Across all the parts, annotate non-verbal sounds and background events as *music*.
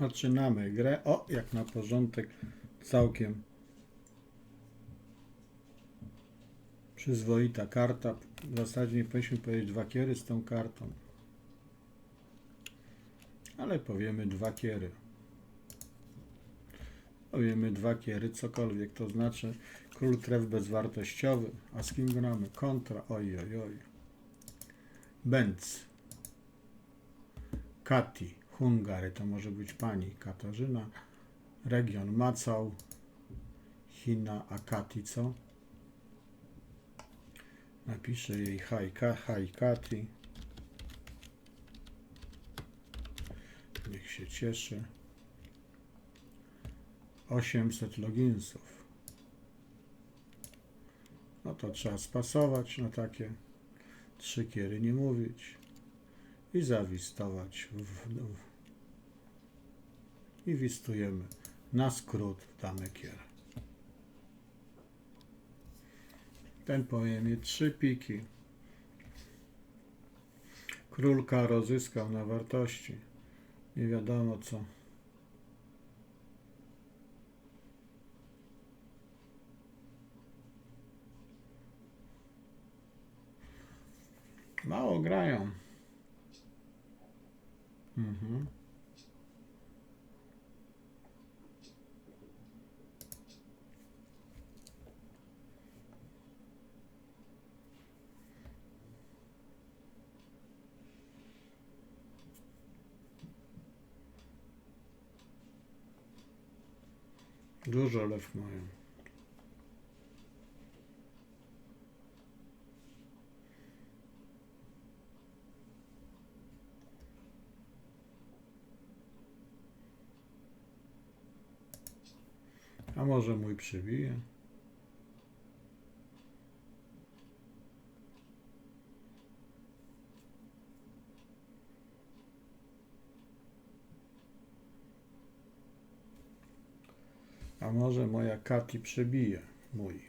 Zaczynamy grę. O, jak na porządek, całkiem przyzwoita karta. W zasadzie nie powinniśmy powiedzieć dwa kiery z tą kartą. Ale powiemy dwa kiery. Powiemy dwa kiery, cokolwiek to znaczy. Król tref bezwartościowy. A z kim gramy? Kontra. Oj, oj, oj. Benz. Kati. Hungary. To może być pani Katarzyna. Region Macał. China. A Kati co? Napiszę jej hi, Ka- hi Kati. Niech się cieszy. 800 loginsów. No to trzeba spasować na takie trzy kiery nie mówić i zawistować w, w, i wistujemy na skrót w dane kiery. Ten pojemie trzy piki. Królka rozyskał na wartości. Nie wiadomo co. Mało grają. Mhm. Dużo lew mają. A może mój przybije? Może moja Kati przebije mój.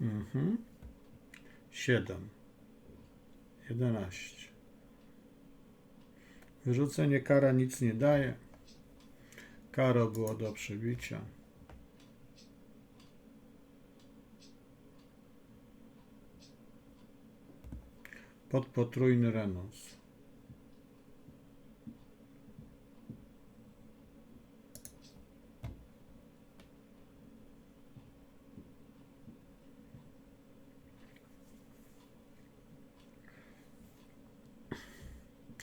Mhm. Siedem. Jedenaście. Wyrzucenie kara nic nie daje. Karo było do przebicia. Pod potrójny renons.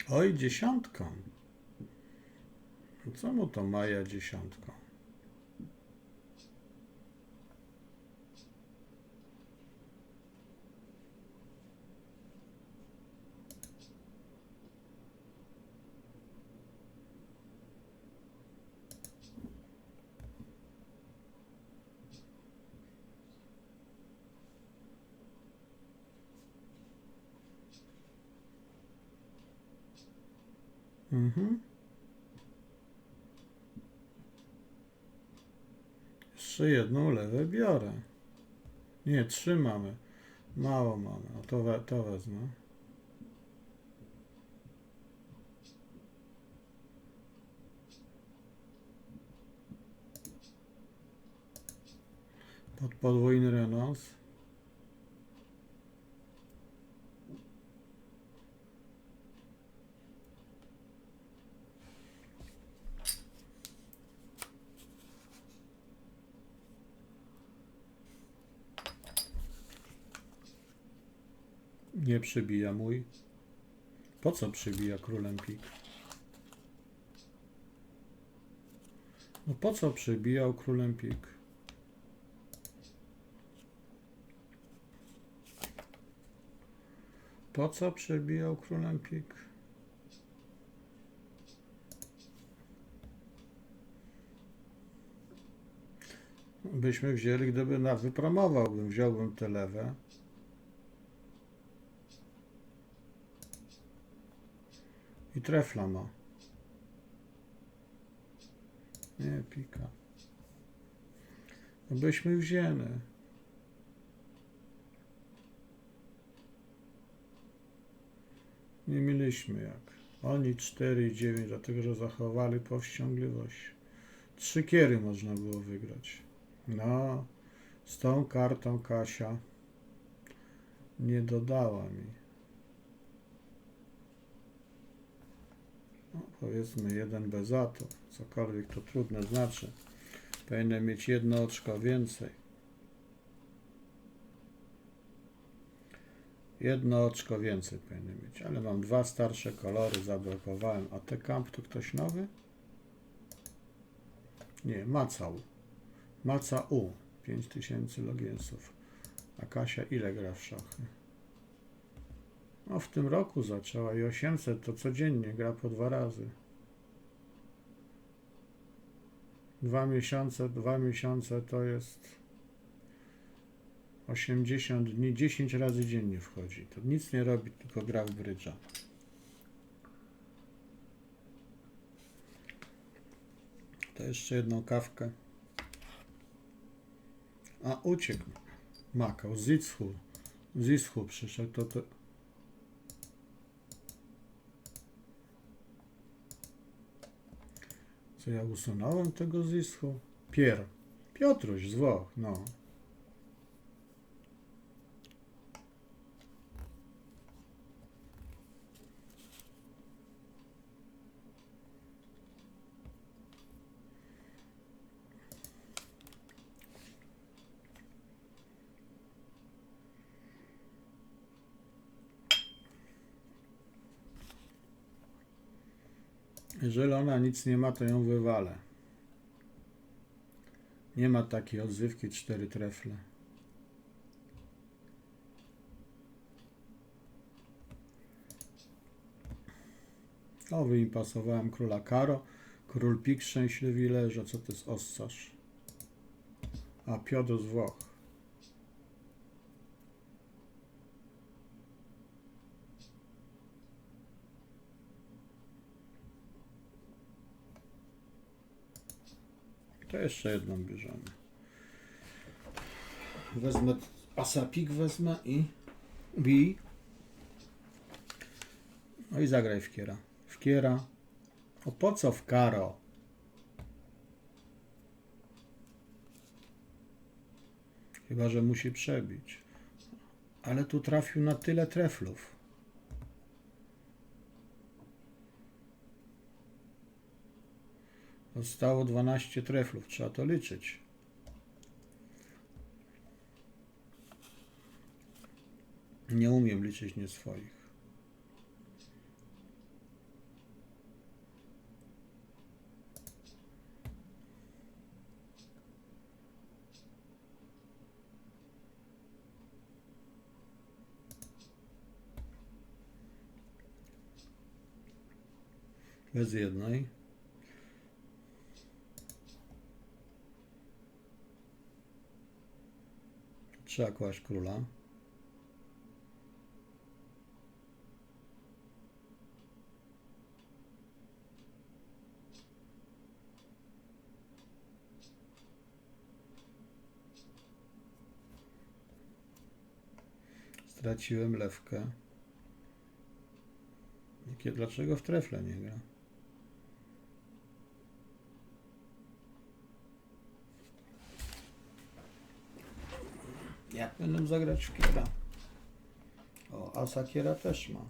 Oj, dziesiątką. Co mu to Maja dziesiątką? Mhm. Jeszcze jedną lewę biorę. Nie, trzy mamy. Mało mamy. A to, we, to wezmę. Pod podwójny renons. Nie przybija mój. Po co przybija królem pik? No po co przybijał królem pik? Po co przebijał królem pik? Byśmy wzięli, gdyby na wypromowałbym, wziąłbym tę lewę. Trefla ma. Nie, pika. No byśmy wzięli. Nie mieliśmy jak. Oni 4 i 9, dlatego że zachowali powściągliwość. Trzy kiery można było wygrać. No, z tą kartą Kasia nie dodała mi. Powiedzmy jeden bez atu, cokolwiek to trudne znaczy. Powinienem mieć jedno oczko więcej. Jedno oczko więcej powinien mieć, ale mam dwa starsze kolory, zablokowałem. A te kamp to ktoś nowy? Nie, Macał. Maca U. 5000 loginsów. A Kasia ile gra w szachy? No w tym roku zaczęła i 800 to codziennie gra po dwa razy. Dwa miesiące, dwa miesiące to jest 80 dni, 10 razy dziennie wchodzi. To nic nie robi, tylko gra w brydża. To jeszcze jedną kawkę. A uciekł. Makał. Zischu. Zischu przyszedł. To, to... Co ja usunąłem tego Zischu? Pier. Piotruś z Włoch. No. Jeżeli ona nic nie ma, to ją wywalę. Nie ma takiej odzywki, cztery trefle. O, wyimpasowałem króla Karo. Król Pik szczęśliwy leży. Co to jest ossarz? A, Piotr z Włoch. To jeszcze jedną bierzemy. Wezmę asapik wezmę i bij. No i zagraj w kiera. W kiera. O po co w karo? Chyba, że musi przebić. Ale tu trafił na tyle treflów. Zostało 12 treflów, trzeba to liczyć. Nie umiem liczyć nie swoich. Bez jednej. Trzeba kłaść króla. Straciłem lewkę. Dlaczego w trefle nie gra? Jak będę zagrać w kiera? O, asa kiera też ma. No,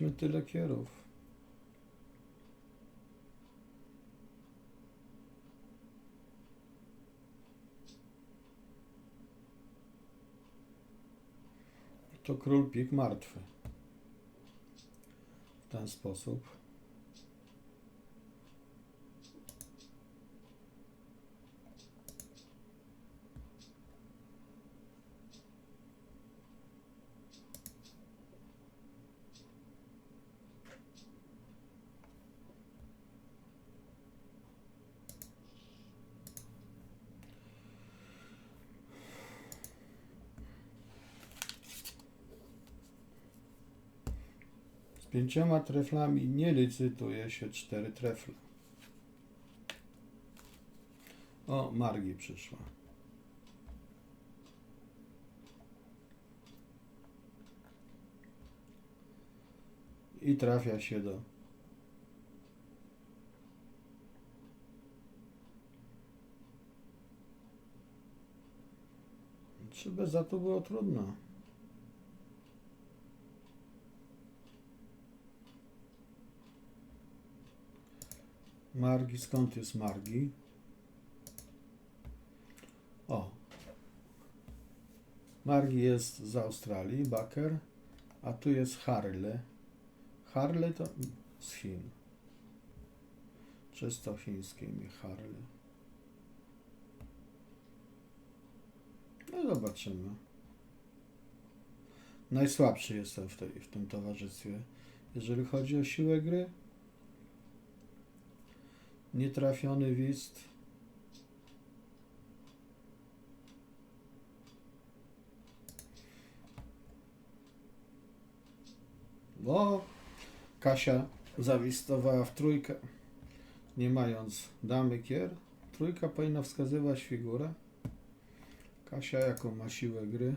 mieliśmy tyle kierów. To król pik martwy. W ten sposób. Pięcioma treflami nie licytuje się cztery trefle. O, Margi przyszła. I trafia się do Czy bez za to było trudno? Margi, skąd jest Margi? O. Margi jest z Australii, Baker, a tu jest Harley. Harley to z Chin. Czysto chińskie imię Harley. No zobaczymy. Najsłabszy jestem w, tej, w tym towarzystwie. Jeżeli chodzi o siłę gry, nietrafiony wist. Bo Kasia zawistowała w trójkę, nie mając damy kier. Trójka powinna wskazywać figurę. Kasia, jaką ma siłę gry,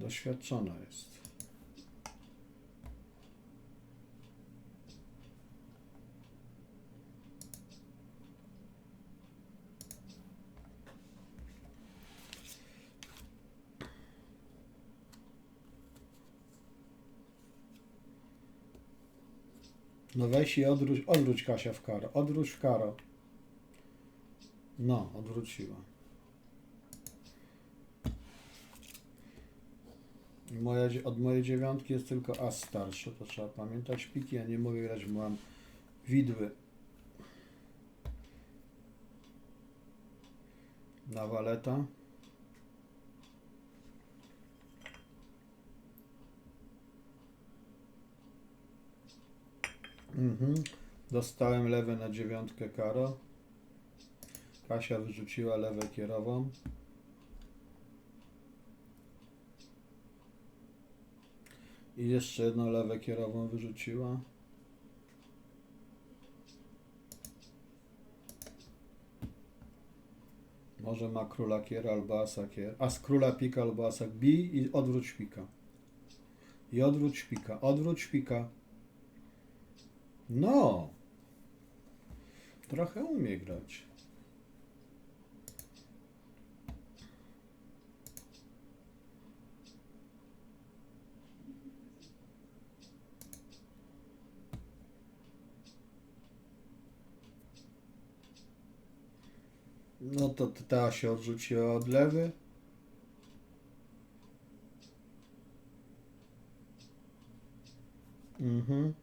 doświadczona jest. No weź i odwróć, odwróć Kasia w karo. Odwróć w karo. No, odwróciła. Moja, od mojej dziewiątki jest tylko as starszy, to trzeba pamiętać. Piki ja nie mogę grać, bo mam widły. Na waleta. Mhm. Dostałem lewe na dziewiątkę karo. Kasia wyrzuciła lewę kierową. I jeszcze jedną lewę kierową wyrzuciła. Może ma króla kiera albo asa kier. A z króla pika albo asa bij i odwróć pika. I odwróć pika. Odwróć pika. No. Trochę umie grać. No to ta się odrzuciła od lewy. Mhm.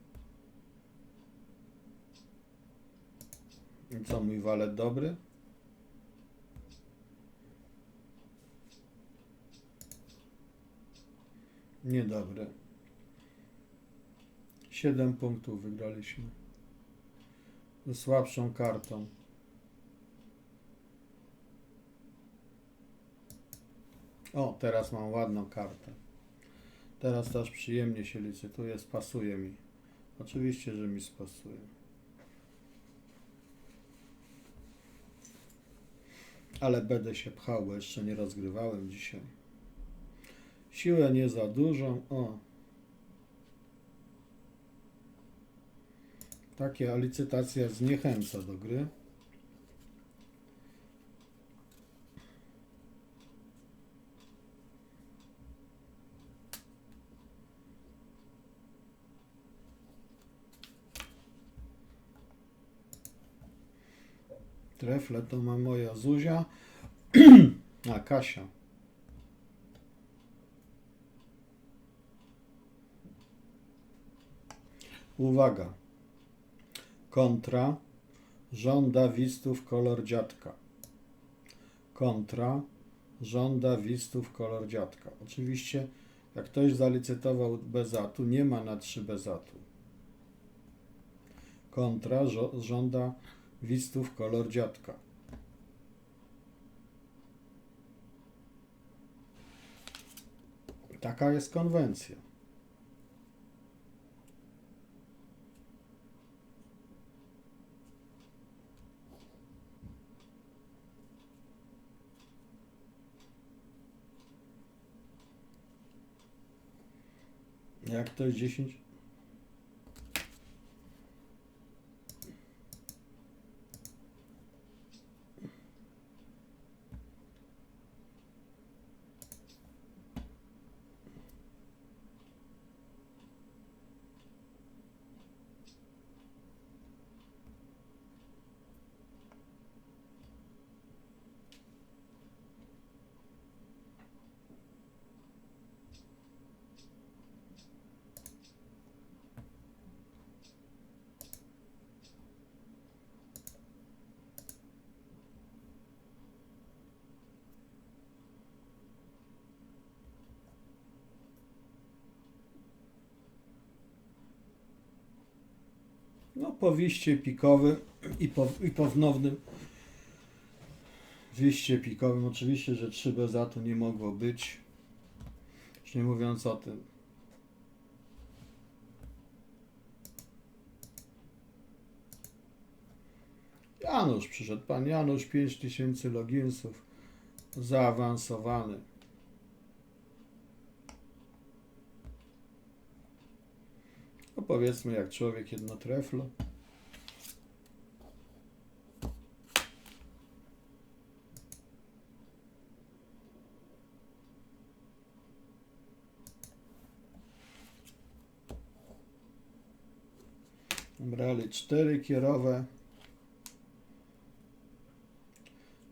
I co, mój walet dobry? Niedobry. 7 punktów wygraliśmy. Ze słabszą kartą. O, teraz mam ładną kartę. Teraz też przyjemnie się licytuje, spasuje mi. Oczywiście, że mi spasuje. Ale będę się pchał, bo jeszcze nie rozgrywałem dzisiaj. Siłę nie za dużą. O. Taka licytacja zniechęca do gry. Trefle to ma moja Zuzia, *clears throat* a Kasia. Uwaga. Kontra żąda wistów kolor dziadka. Kontra żąda wistów kolor dziadka. Oczywiście, jak ktoś zalicytował bezatu, nie ma na trzy bezatu. Kontra żąda wistów kolor dziadka. Taka jest konwencja. Jak to jest 10? Po wiście pikowym i po, i po wnownym wiście pikowym, oczywiście, że 3 bezatu nie mogło być. Już nie mówiąc o tym. Janusz przyszedł, pan Janusz, 5000 loginsów, zaawansowany. No powiedzmy jak człowiek jedno treflo. Brali cztery kierowe.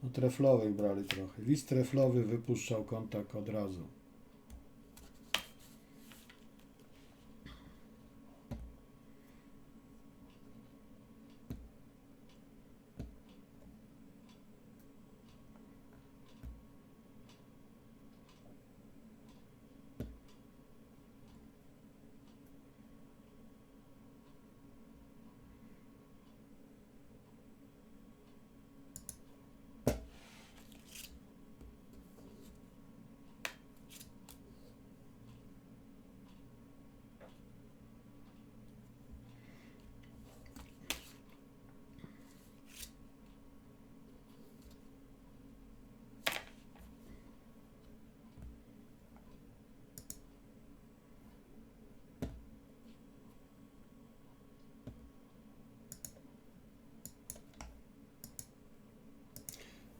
No treflowych brali trochę. List treflowy wypuszczał kontakt od razu.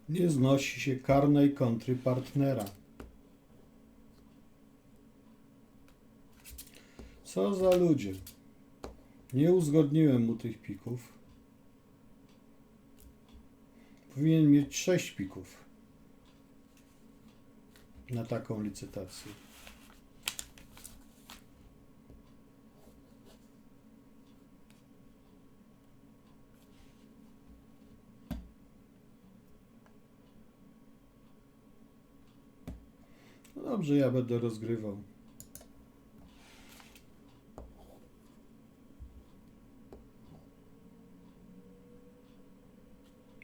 Nie znosi się karnej kontry partnera. Co za ludzie. Nie uzgodniłem mu tych pików. Powinien mieć 6 pików na taką licytację. Dobrze, ja będę rozgrywał.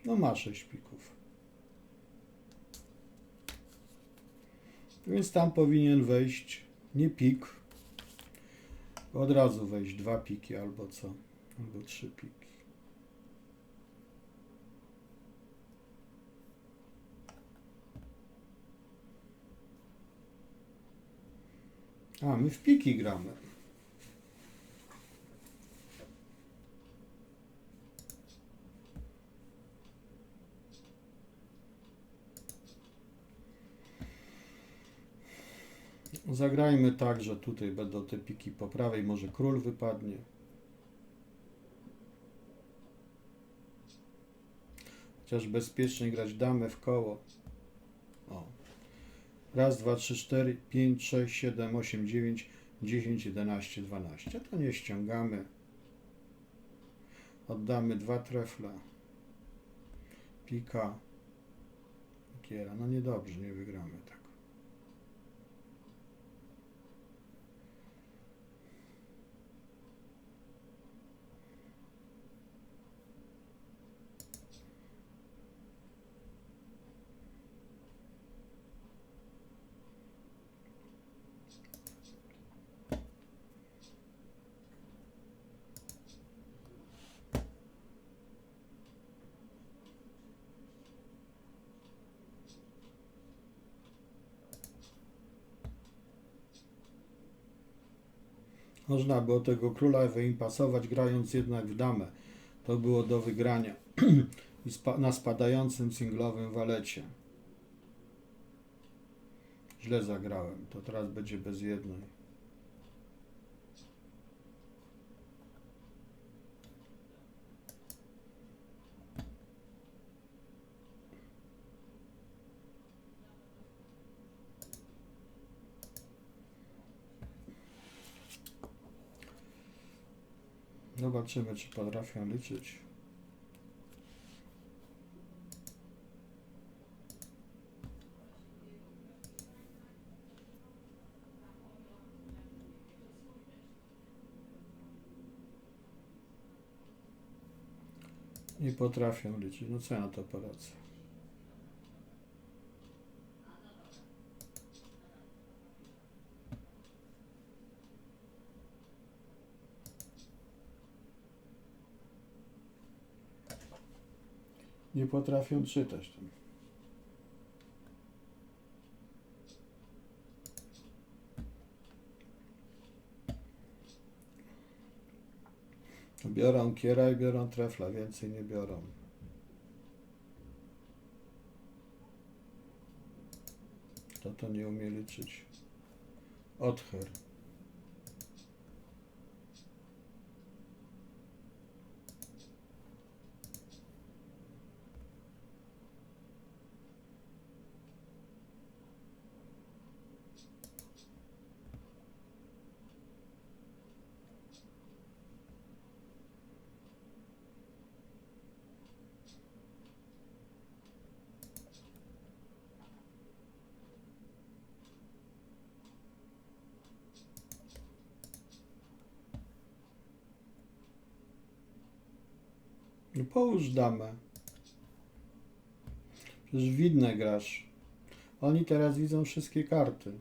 No ma 6 pików. Więc tam powinien wejść nie pik, od razu wejść dwa piki albo co, albo trzy piki. A, my w piki gramy. Zagrajmy tak, że tutaj będą te piki po prawej, może król wypadnie. Chociaż bezpiecznie grać damę w koło. Raz, dwa, trzy, cztery, pięć, sześć, siedem, osiem, dziewięć, dziesięć, jedenaście, dwanaście. To nie ściągamy. Oddamy dwa trefle. Pika. Kiera. No niedobrze, nie wygramy. Tak. Można było tego króla wyimpasować, grając jednak w damę. To było do wygrania. *clears throat* Na spadającym singlowym walecie. Źle zagrałem. To teraz będzie bez jednej. Zobaczymy, czy potrafią liczyć. Nie potrafią liczyć. No co ja na to poradzę? Nie potrafią czytać. Biorą kiera i biorą trefla, więcej nie biorą. Kto to nie umie liczyć? Otcher. No połóż damę. Przecież widne grasz. Oni teraz widzą wszystkie karty.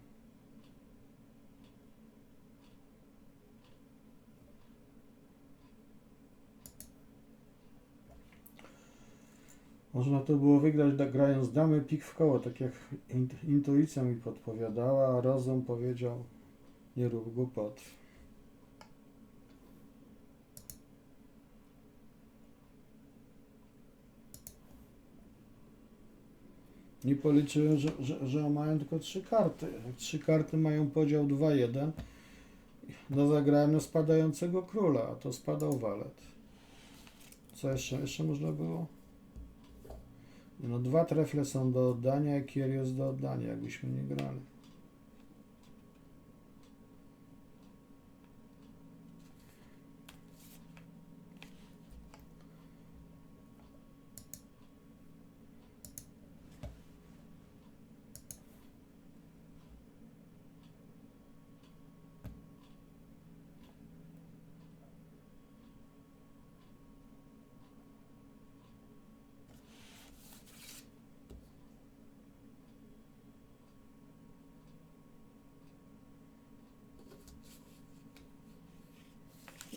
Można to było wygrać grając damy pik w koło, tak jak in, intuicja mi podpowiadała, a rozum powiedział nie rób głupot. Nie policzyłem, że, że, że mają tylko trzy karty. Trzy karty mają podział 2-1, no zagrałem na spadającego króla, a to spadał walet. Co jeszcze? Jeszcze można było? No dwa trefle są do oddania, i kier jest do oddania, jakbyśmy nie grali.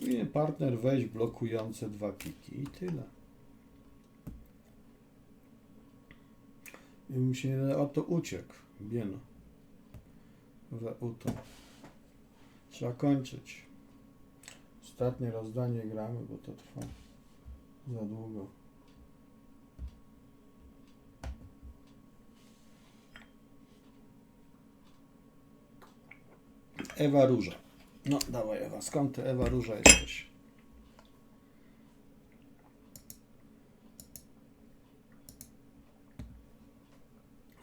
I partner weź blokujące dwa piki i tyle. I mi się oto uciekł. Bieno. We uto. Trzeba kończyć. Ostatnie rozdanie gramy, bo to trwa za długo. Ewa Róża. No, dawaj Ewa, skąd ty Ewa Róża jesteś?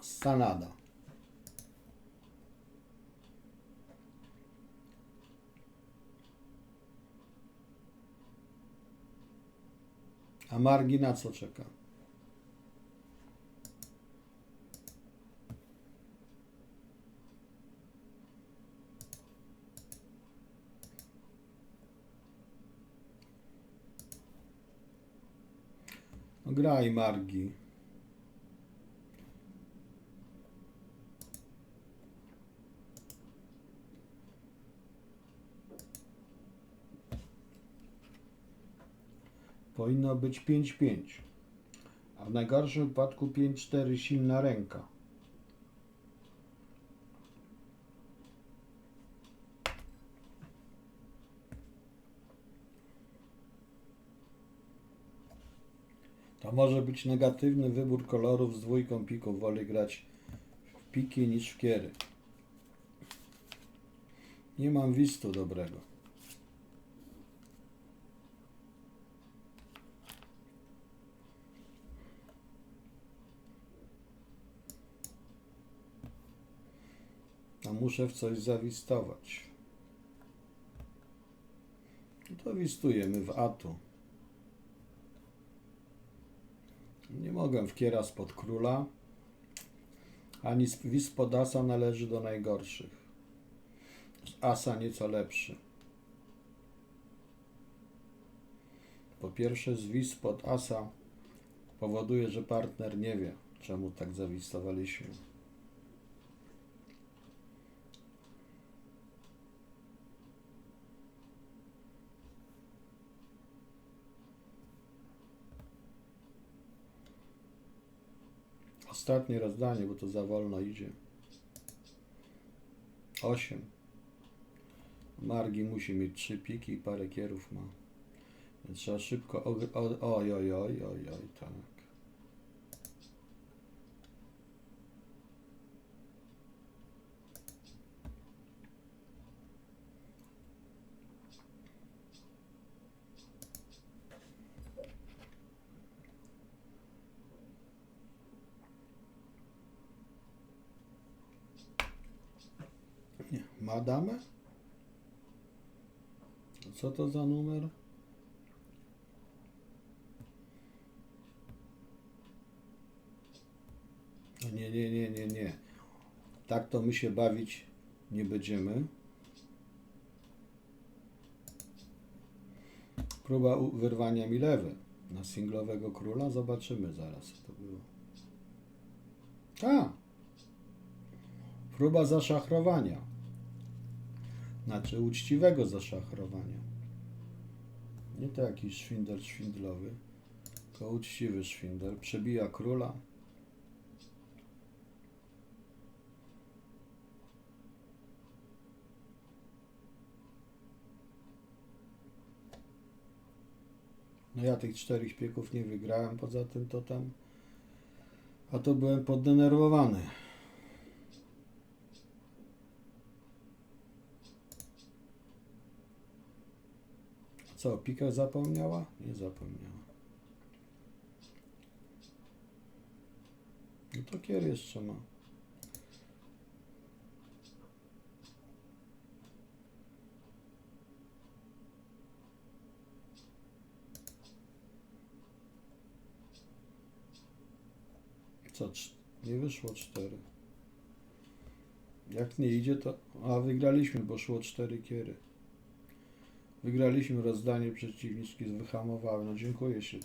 Z Kanada. A Margi na co czeka? No graj Margi. Powinno być 5-5. A w najgorszym wypadku 5-4 silna ręka. To może być negatywny wybór kolorów z dwójką pików. Wolę grać w piki niż w kiery. Nie mam wistu dobrego. Muszę w coś zawistować. To wistujemy w atu. Nie mogę w kiera spod króla, ani wis pod asa należy do najgorszych. Z asa nieco lepszy. Po pierwsze, zwis pod asa powoduje, że partner nie wie, czemu tak zawistowaliśmy. Ostatnie rozdanie, bo to za wolno idzie. 8. Margi musi mieć trzy piki i parę kierów ma. Trzeba szybko. Oj, oj, oj, oj, oj, tak. Nie. Ma damę? Co to za numer? Nie, nie, nie, nie, nie. Tak to my się bawić nie będziemy. Próba wyrwania mi lewy na singlowego króla. Zobaczymy zaraz, co to było. A! Próba zaszachrowania. Znaczy uczciwego zaszachrowania. Nie to jakiś szwindel szwindlowy, tylko uczciwy szwindel. Przebija króla. No ja tych czterech śpieków nie wygrałem, poza tym to tam... A to byłem poddenerwowany. Co, Pika zapomniała? Nie zapomniała. No to kier jeszcze ma. Co, nie wyszło cztery. Jak nie idzie, to... A, wygraliśmy, bo szło cztery kiery. Wygraliśmy rozdanie, przeciwniczki wyhamowały. No dziękuję się.